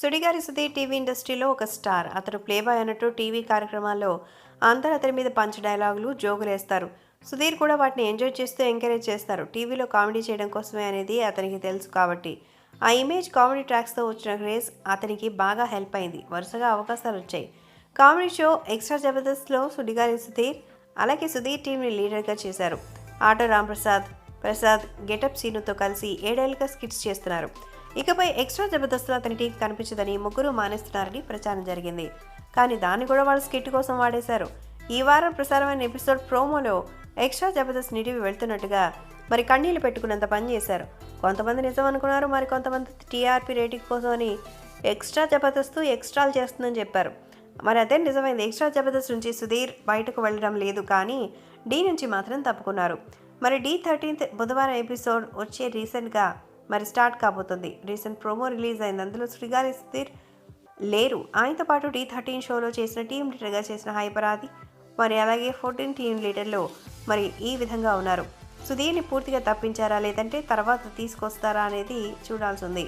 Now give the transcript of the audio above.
సుడిగారి Sudheer TV ఇండస్ట్రీలో ఒక star. అతను ప్లేబాయ్ అన్నట్టు టీవీ కార్యక్రమాల్లో అందరూ అతని మీద పంచ డైలాగులు జోగులేస్తారు సుధీర్ కూడా వాటిని ఎంజాయ్ చేస్తూ ఎంకరేజ్ చేస్తారు. టీవీలో కామెడీ చేయడం కోసమే అనేది అతనికి తెలుసు కాబట్టి. ఆ ఇమేజ్ కామెడీ ట్రాక్స్తో వచ్చిన క్రేజ్ అతనికి బాగా హెల్ప్ అయింది. వరుసగా అవకాశాలు వచ్చాయి. కామెడీ షో ఎక్స్ట్రా జబర్దస్త్లో సుడిగారి సుధీర్ అలాగే సుధీర్ టీంని లీడర్గా చేశారు. ఆటో రాంప్రసాద్ ప్రసాద్ గెటప్ సీనుతో కలిసి ఏడేళ్ళుగా స్కిట్స్ చేస్తున్నారు. ఇకపై ఎక్స్ట్రా జబర్దస్త్లో అతని టీం కనిపించదని ముగ్గురు మానేస్తున్నారని ప్రచారం జరిగింది. కానీ దాన్ని కూడా వాళ్ళు స్కిట్ కోసం వాడేశారు. ఈ వారం ప్రసారమైన ఎపిసోడ్ ప్రోమోలో ఎక్స్ట్రా జబర్దస్త్ నిడివి వెళ్తున్నట్టుగా మరి కన్నీళ్ళు పెట్టుకున్నంత పని చేశారు. కొంతమంది నిజం అనుకున్నారు మరి కొంతమంది టీఆర్పీ రేటింగ్ కోసం అని ఎక్స్ట్రా జబర్దస్త్ ఎక్స్ట్రాలు చేస్తుందని చెప్పారు. మరి అదే నిజమైంది ఎక్స్ట్రా జబర్దస్త్ నుంచి సుధీర్ బయటకు వెళ్ళడం లేదు కానీ డీ నుంచి మాత్రం తప్పుకున్నారు. మరి డీ థర్టీన్త్ బుధవారం ఎపిసోడ్ వచ్చే రీసెంట్గా మరి స్టార్ట్ కాబోతుంది. రీసెంట్ ప్రోమో రిలీజ్ అయింది. అందులో శ్రీగారి స్థిర్ లేరు. ఆయనతో పాటు టీ థర్టీన్ షోలో చేసిన టీం లీడర్గా చేసిన హైపరాది మరి అలాగే ఫోర్టీన్ టీం లీడర్లో మరి ఈ విధంగా ఉన్నారు. సుధీర్ని పూర్తిగా తప్పించారా లేదంటే తర్వాత తీసుకొస్తారా అనేది చూడాల్సి ఉంది.